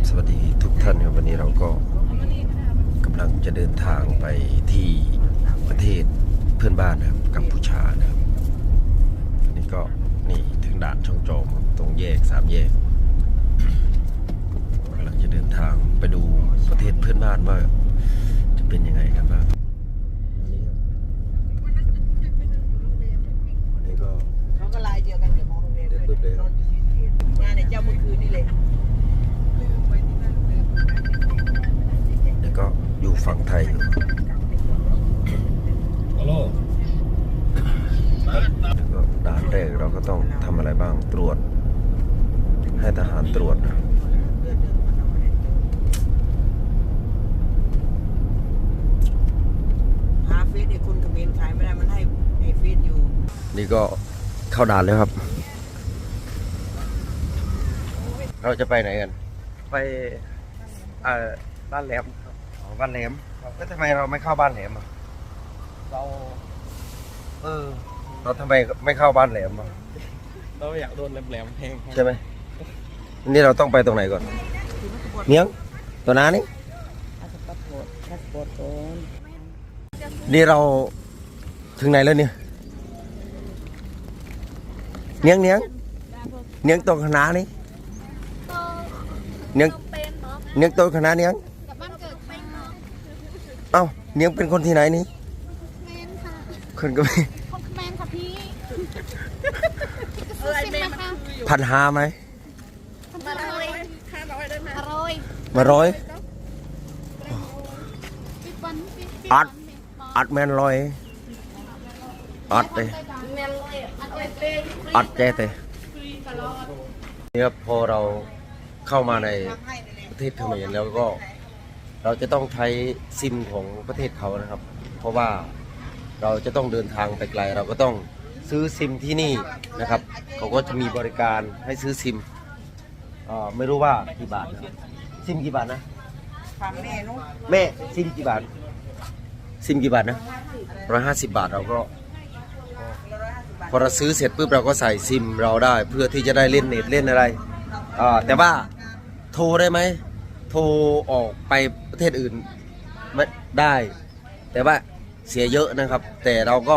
บสวัสดีทุกท่านครับวันนี้เราก็กำลังจะเดินทางไปที่ประเทศเพื่อนบ้านนะครับกัมพูชานะครับอันนี้ก็นี่ถึงด่านช่องจอมตรงแยกสามแยกกำลังจะเดินทางไปดูประเทศเพื่อนบ้านว่าจะเป็นยังไงกันบ้างวันนี้ก็เขาก็ลายเดียวกันกับมองโรงเรียนเดินปุ๊บเลยครับงานในเจ้าเมื่อคืนนี่เลย อยู่ฝั่งไทยอยู่ฮัลโหลแล้วก็ด่านแรกเราก็ต้องทำอะไรบ้างตรวจ ให้ทหารตรวจนะหาเฟซไอ้คนเขมรขายไม่ได้มันให้ไอ้เฟซอยู่นี่ก็เข้าด่านแล้วครับ เราจะไปไหนกัน ไปเอ่อบ้านแหลมครั บอ๋อบ้านแหลมแล้วทำไมเราไม่เข้าบ้านแหลมอะเราเออ เราทำไมไม่เข้าบ้านแหลมอะเราอยากโดนแหลมๆแพงใช่ไหมนี่เราต้องไปตรงไหนก่อนเนี้ยงตัวน้านี่อาสปัสปอร์ตพาสปอร์ตก่อนนี่เราถึงไหนแล้วเนี่ยเนี้ยงเนี้ยงเนี้ยงตรงคณะนี่เนี้ยงเป็นเนาะเนี้ยงตรงคณะเนี้ยง กับบ้านเกิดเป็นเนาะ เอ้าเนี้ยงเป็นคนที่ไหนนี่แมนค่ะคนก็ไม่คนแมนค่ะพี่ซื้อซิมมาค่ะพันหาไหมพันอร่อยอร่อยมาร้อยปิดวันปิดปิอัดอัดแมนลอยอัดเลยแมนเลยอัดเลยเป็นอัดแจเตนี่ครับพอเราเข้ามาในประเทศเขมรแล้วก็ เราจะต้องใช้ซิมของประเทศเขานะครับ เพราะว่าเราจะต้องเดินทางไปไกล เราก็ต้องซื้อซิมที่นี่นะครับเขาก็จะมีบริการให้ซื้อซิมอ่าไม่รู้ว่ากี่บาทนะครับซิมกี่บาทนะฟังแน่นู้นแม่ซิมกี่บาท ซิมกี่บาทนะร้อยห้าสิบบาทเราก็พอเราซื้อเสร็จปุ๊บเราก็ใส่ซิมเราได้ เพื่อที่จะได้เล่นเน็ตเล่นอะไรอ่าแต่ว่าโทรได้ไหม โทรออกไปประเทศอื่นไม่ได้ แต่ว่าเสียเยอะนะครับ แต่เราก็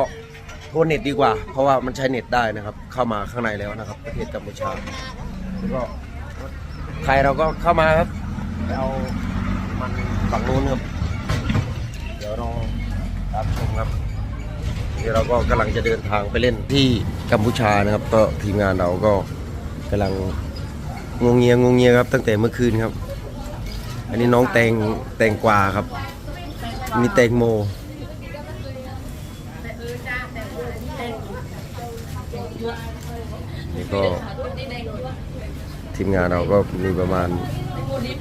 โทรเน็ตดีกว่า เพราะว่ามันใช้เน็ตได้นะครับ เข้ามาข้างในแล้วนะครับ ประเทศกัมพูชาแล้วก็ไทยเราก็เข้ามาครับไปเอามันฝั่งนู้นครับ เดี๋ยวเราตามชมครับนี่เราก็กำลังจะเดินทางไปเล่นที่กัมพูชานะครับ ก็ทีมงานเราก็กำลังงงเงียงงเงียครับตั้งแต่เมื่อคืนครับ อันนี้น้องแตงแตงกวาครับนี่แตงโม นี่ก็ทีมงานเราก็มีประมาณ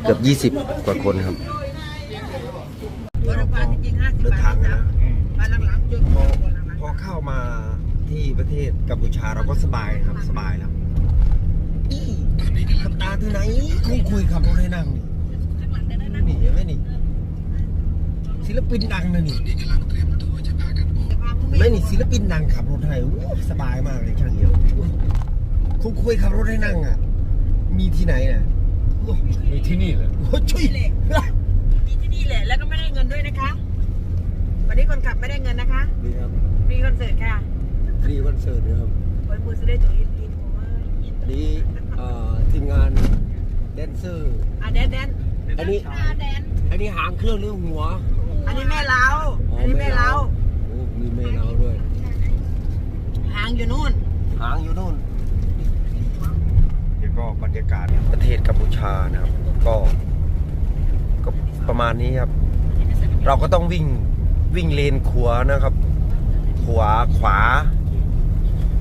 เกือบ 20 กว่าคนครับรถไฟจริงๆห้าสิบบาทนะมาหลังๆจนพอพอเข้ามาที่ประเทศกัมพูชาเราก็สบายครับสบายแล้วอีขับตาที่ไหนคุยคุยขับรถให้นั่งนี่ นี่เห็นไหมนี่ศิลปินดังนะนี่ไม่นี่ศิลปินดังขับรถให้โอ้สบายมากเลยช่างเอียวคุยคุยขับรถให้นั่งอะ มีที่ไหนน่ะโอ้มีที่นี่แหละโหช่วยมีที่นี่แหละ แล้วก็ไม่ได้เงินด้วยนะคะ วันนี้คนขับไม่ได้เงินนะคะนี่ครับฟรีคอนเสิร์ตค่ะฟรีคอนเสิร์ตนะครับไว้มือซื้อได้ตัวอินอินโอ้ย อันนี้เอ่อทีมงานแดนเซอร์ อะแดนแดน อันนี้อาแดนอันนี้หางเครื่องหรือหัวอันนี้แม่เล้าอันนี้แม่เล้าโอ้มีแม่เราด้วย หางอยู่นู่น หางอยู่นู่น นี่ก็บรรยากาศประเทศกัมพูชานะครับ ก็ก็ประมาณนี้ครับ เราก็ต้องวิ่งวิ่งเลนขวานะครับ ขวาขวา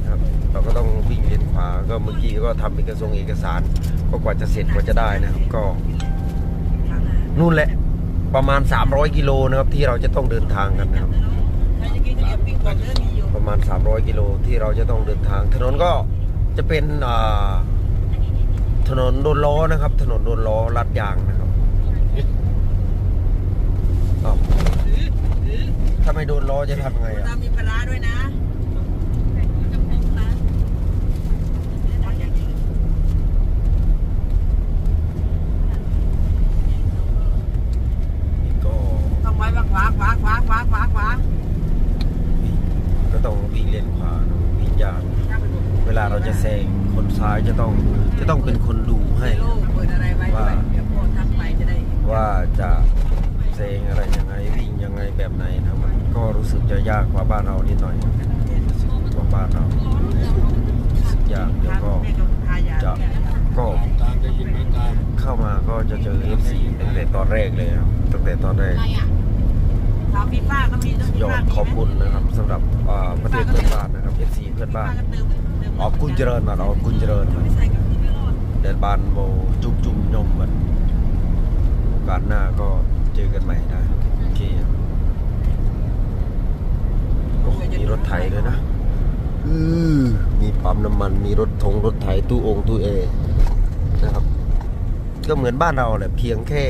นะครับเราก็ต้องวิ่งเลนขวาก็เมื่อกี้ก็ทำเอกสารเอกสาร ก็กว่าจะเสร็จกว่าจะได้นะครับ ก็ นู่นแหละประมาณ 300 กิโลนะครับที่เราจะต้องเดินทางกันนะครับใคระกินข้าวเหนียวปิ้งบอกเรื่องมีอยู่ประมาณ 300 กิโลที่เราจะต้องเดินทาง ถนนก็จะเป็นถนนโดนล้อนะครับ ถนนโดนล้อลัดยางนะครับถ้าไม่โดนล้อจะทำไงอะมีปลาด้วยนะาก็ต้องวิ่งเลนขวาวิ่งยากนเวลาเราจะแซงคนซ้ายจะต้องจะต้องเป็นคนดูให้ว่าว่าจะแซงอะไรยังไงวิ่งยังไงแบบไหนนะมันก็รู้สึกจะยากกว่าบ้านเรานิดหน่อยกว่าบ้านเรารู้สึกยากเดี๋ยวก็ก็จะก็เข้ามาก็จะเจอเอฟซีตั้งแต่ตอนแรกเลยตั้งแต่ตอนแรก ทางฟีฟ่าก็มีต้องฟียอฟ่าดมีขอบไหมคุณนะครับสำหรับอ่าประเทศเพื่อนบ้านนะครับ FC เพื่อนบ้าน ก็เติมเติมออกกุญเจริญมาออกกุญเจริญมา ไม่ใส่กับที่ไม่รอด เดินบานโมจุ่มจุ่มยมมันโอกาสหน้าก็เจอกันใหม่นะโอเคโอ้มีรถไถเลยนะอือมีปั๊มน้ำมันมีรถทงรถไถตู้องค์ตู้เอนะครับ ก็เหมือนบ้านเราแหละเพียงแค่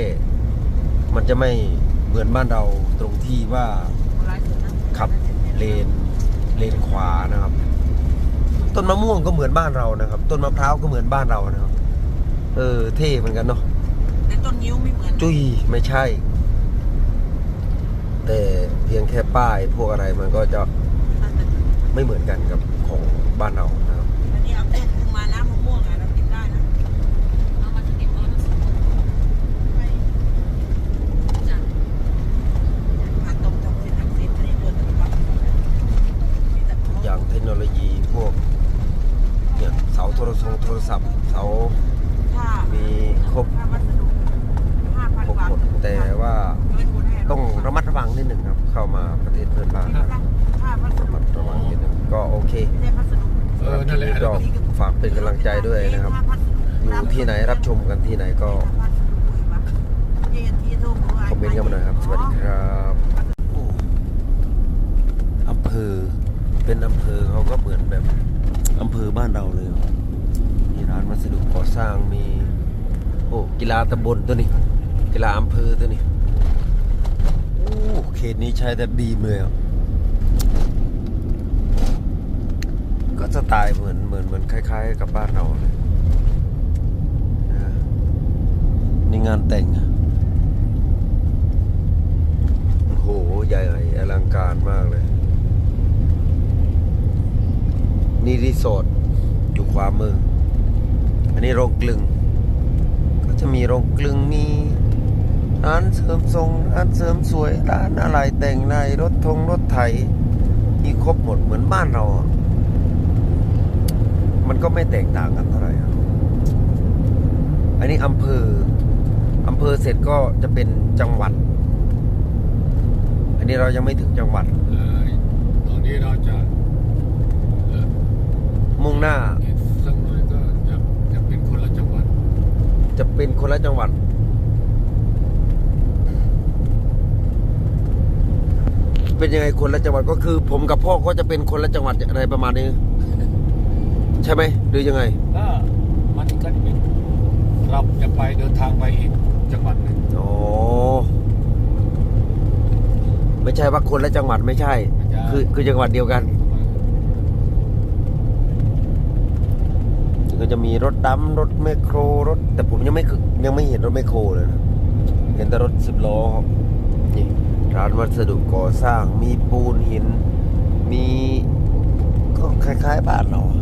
มันจะไม่ เหมือนบ้านเราตรงที่ว่าขับเลนเลนขวานะครับ ต้นมะม่วงก็เหมือนบ้านเรานะครับ ต้นมะพร้าวก็เหมือนบ้านเรานะครับ เออ เท่เหมือนกันเนาะแต่ต้นนิ้วไม่เหมือนจุ้ยไม่ใช่ แต่เพียงแค่ป้ายพวกอะไรมันก็จะไม่เหมือนกันกับของบ้านเรานะครับ อันนี้เอาต้นคุมมาน้ำมะม่วงอะเรากินได้นะ เอามาจะเก็บเอามาส่งจ้ะ ผักตรงทำเสร็จทำเสร็จอันนี้ตัวตะวันมีแต่ของ อย่างเทคโนโลยีพวกเนี่ยเสาโทรศัพท์โทรศัพท์ เสา ผ้า มีครบ ผ้าวัสดุห้าพัน ครบบาท หมดแต่ว่า ต้องระมัดระวังนิดหนึ่งครับ เข้ามาประเทศเพื่อนบ้านครับระมัดระวังนิดหนึ่งก็โอเคที่เออนั่นแหละก็ฝากเป็นกำลังใจด้วยนะครับ อยู่ที่ไหนรับชมกันที่ไหนก็คอมเมนต์กันมาหน่อยครับ สวัสดีครับอำเภอเป็นอำเภอเขาก็เหมือนแบบอำเภอบ้านเราเลย มีร้านวัสดุก่อสร้างมี โอ้กีฬาตำบลตัวนี้กีฬาอำเภอตัวนี้ ขตนี้ใช้แต่ดีมเลยก็สไตล์เหมือนเหมือนเหมือนคล้าย ๆ กับบ้านเราเลยนี่งานแต่งโอ้โห ใหญ่อลังการมากเลย นี่รีสอร์ทอยู่ขวามือ อันนี้โรงกลึง ก็จะมีโรงกลึงมี ร้านเสริมทรงร้านเสริมสวยร้านอะไรแต่งในรถทงรถไถมีครบหมดเหมือนบ้านเราอะมันก็ไม่แตกต่างกันเท่าไหร่ครับอันนี้อำเภออำเภอเสร็จก็จะเป็นจังหวัด อันนี้เรายังไม่ถึงจังหวัดเออตอนนี้เราจะเออมุ่งหน้าอีกสักหน่อยก็จะจะเป็นคนละจังหวัด จะเป็นคนละจังหวัด เป็นยังไงคนละจังหวัดก็คือ ผมกับพ่อก็จะเป็นคนละจังหวัดอะไรประมาณนี้ ใช่ไหมหรือยังไงก็มันก็เป็นเราจะไปเดินทางไปอีกจังหวัดหนึ่งอ๋อไม่ใช่ว่าคนละจังหวัดไม่ใช่ คือคือจังหวัดเดียวกัน ก็จะมีรถดำรถแมคโครรถ แต่ผมยังไม่เคยยังไม่เห็นรถแมคโครเลยนะเห็นแต่รถสิบล้อครับนี่ ร้านวัสดุก่อสร้างมีปูนหิน มีก็คล้ายๆบ้านเราอ